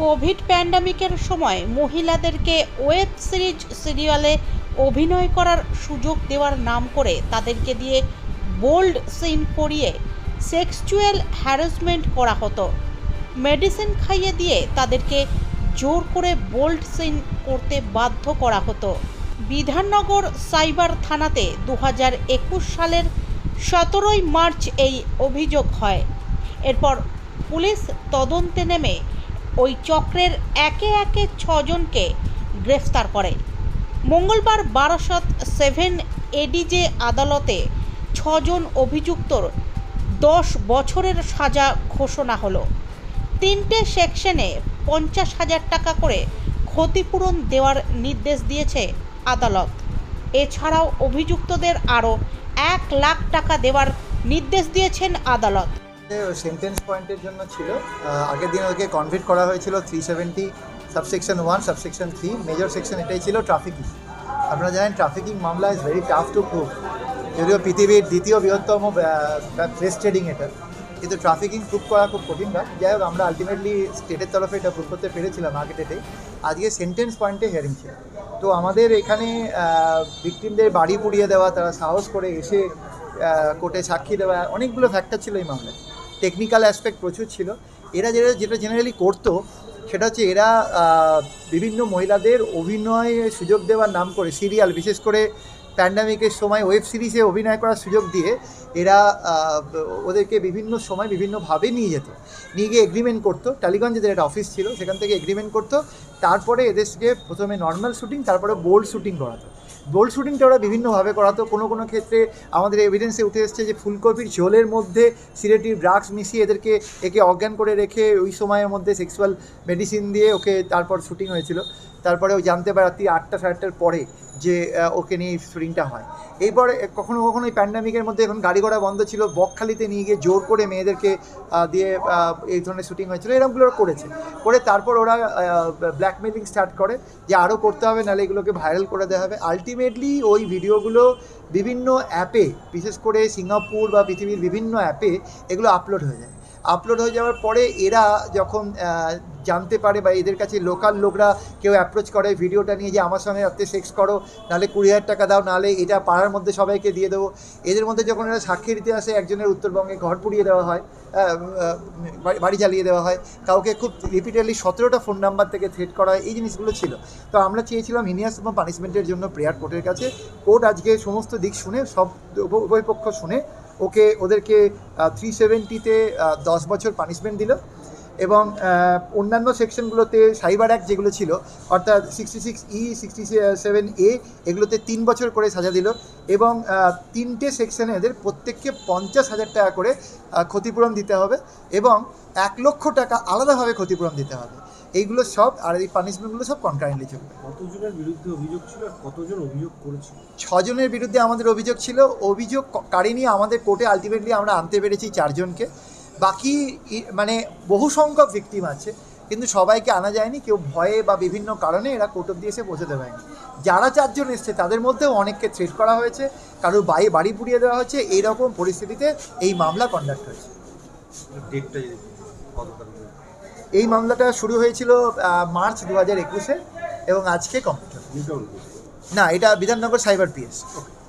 Covid প্যান্ডামিকের সময় মহিলাদেরকে web series সিরিয়ালে অভিনয় করার সুযোগ দেওয়ার নাম করে তাদেরকে দিয়ে বোল্ড সিন করিয়ে সেক্সচুয়াল হ্যারাসমেন্ট করা হতো। মেডিসিন খাইয়ে দিয়ে তাদেরকে জোর করে বোল্ড সিন করতে বাধ্য করা হতো। বিধাননগর সাইবার থানাতে দু হাজার একুশ সালের সতেরোই মার্চ এই অভিযোগ হয়। এরপর পুলিশ তদন্তে নেমে ওই চক্রের একে একে ছজনকে গ্রেফতার করে। মঙ্গলবার বারাসত সেভেন এডিজে আদালতে ছজন অভিযুক্তর দশ বছরের সাজা ঘোষণা হলো। তিনটে সেকশনে পঞ্চাশ হাজার টাকা করে ক্ষতিপূরণ দেওয়ার নির্দেশ দিয়েছে আদালত। এছাড়াও অভিযুক্তদের আরও এক লাখ টাকা দেওয়ার নির্দেশ দিয়েছেন আদালত। সেন্টেন্স পয়েন্টের জন্য ছিল আগের দিন ওকে কনভিট করা হয়েছিল three seventy subsection one subsection three major section এটাই ছিল ট্রাফিকিং আপনারা জানেন ট্রাফিকিং মামলা is very tough to prove যদিও পৃথিবীর দ্বিতীয় বৃহত্তম প্রেস ট্রেডিং এটা। কিন্তু ট্রাফিকিং প্রুভ করা খুব কঠিন কাজ যাই হোক, আমরা আলটিমেটলি স্টেটের তরফে এটা প্রুভ করতে পেরেছিলাম আগে ডেটে আজকে সেন্টেন্স পয়েন্টে হিয়ারিং ছিল। তো আমাদের এখানে ভিকটিমদের বাড়ি পুড়িয়ে দেওয়া, তারা সাহস করে এসে কোর্টে সাক্ষী দেওয়া, অনেকগুলো ফ্যাক্টর ছিল এই মামলায়। টেকনিক্যাল অ্যাসপেক্ট প্রচুর ছিল। এরা যেটা যেটা জেনারেলি করতো, সেটা হচ্ছে এরা বিভিন্ন মহিলাদের অভিনয়ে সুযোগ দেওয়ার নাম করে সিরিয়াল বিশেষ করে প্যান্ডামিকের সময় ওয়েব সিরিজে অভিনয় করার সুযোগ দিয়ে এরা ওদেরকে বিভিন্ন সময় বিভিন্নভাবে নিয়ে যেত। নিয়ে গিয়ে এগ্রিমেন্ট করতো। টালিগঞ্জে এদের একটা অফিস ছিল, সেখান থেকে এগ্রিমেন্ট করতো। তারপরে এদেরকে প্রথমে নর্মাল শুটিং তারপরে বোল্ড শুটিং করাতো। বোল্ড শুটিংটা ওরা বিভিন্নভাবে করাতো কোনো কোনো ক্ষেত্রে আমাদের এভিডেন্সে উঠে এসছে যে ফুলকপির ঝোলের মধ্যে সিরেটিভ ড্রাগস মিশিয়ে এদেরকে, একে অজ্ঞান করে রেখে ওই সময়ের মধ্যে সেক্সুয়াল মেডিসিন দিয়ে ওকে তারপর শুটিং হয়েছিল। তারপরে ও জানতে পারে রাত্রি আটটা সাড়ে আটটার পরে যে ওকে নিয়ে শুটিংটা হয়। এরপরে কখনো কখনো এই প্যান্ডামিকের মধ্যে এখন গাড়ি ঘোড়া বন্ধ ছিল, বকখালিতে নিয়ে গিয়ে জোর করে মেয়েদেরকে দিয়ে এই ধরনের শুটিং হয়েছিল, এরকমগুলো করেছে। করে তারপর ওরা ব্ল্যাকমেলিং স্টার্ট করে যে আরও করতে হবে, নাহলে এগুলোকে ভাইরাল করে দেওয়া হবে। আলটিমেটলি ওই ভিডিওগুলো বিভিন্ন অ্যাপে, বিশেষ করে সিঙ্গাপুর বা পৃথিবীর বিভিন্ন অ্যাপে এগুলো আপলোড হয়ে যায়। আপলোড হয়ে যাওয়ার পরে এরা যখন জানতে পারে বা এদের কাছে লোকাল লোকরা কেউ অ্যাপ্রোচ করে, ভিডিওটা নিয়ে যে আমার সঙ্গে রাত্রে সেক্স করো, নাহলে কুড়ি হাজার টাকা দাও, নাহলে এটা পাড়ার মধ্যে সবাইকে দিয়ে দেবো। এদের মধ্যে যখন এরা সাক্ষী দিতে আসে, একজনের উত্তরবঙ্গে ঘর পুড়িয়ে দেওয়া হয় বাড়ি- জ্বালিয়ে দেওয়া হয়, কাউকে খুব রিপিটেডলি সতেরোটা ফোন নাম্বার থেকে থ্রেট করা হয়, এই জিনিসগুলো ছিল। তো আমরা চেয়েছিলাম হিনিয়াসতম পানিশমেন্টের জন্য প্রেয়ার কোর্টের কাছে। কোর্ট আজকে সমস্ত দিক শুনে, সব উভ- উভয় পক্ষ শুনে, ওকে, ওদেরকে থ্রি সেভেন্টিতে দশ বছর পানিশমেন্ট দিল। এবং অন্যান্য সেকশনগুলোতে সাইবার অ্যাক্ট যেগুলো ছিল অর্থাৎ sixty six E sixty seven A এগুলোতে তিন বছর করে সাজা দিল এবং তিনটে সেকশনে এদের প্রত্যেককে পঞ্চাশ হাজার টাকা করে ক্ষতিপূরণ দিতে হবে এবং এক লক্ষ টাকা আলাদাভাবে ক্ষতিপূরণ দিতে হবে। এইগুলো সব আর এই পানিশমেন্টগুলো সব কনকারেন্টলি চলবে। কতজনের বিরুদ্ধে অভিযোগ ছিল আর কতজন অভিযোগ করেছিল? ছজনের বিরুদ্ধে আমাদের অভিযোগ ছিল। অভিযোগ কারিনি আমাদের কোর্টে আলটিমেটলি আমরা আনতে পেরেছি চারজনকে। বাকি মানে বহু সংখ্যক ভিকটিম আছে কিন্তু সবাইকে আনা যায়নি কেউ ভয়ে বা বিভিন্ন কারণে এরা কোর্ট অব্দি এসে পৌঁছতে পারেনি। যারা চারজন এসছে তাদের মধ্যেও অনেককে থ্রেট করা হয়েছে কারোর বাড়ি বাড়ি পুড়িয়ে দেওয়া হয়েছে এইরকম পরিস্থিতিতে এই মামলা কন্ডাক্ট হয়েছে। এই মামলাটা শুরু হয়েছিল মার্চ দু হাজার একুশে এবং আজকে কমপ্লিট না এটা বিধাননগর সাইবার পিএস ওকে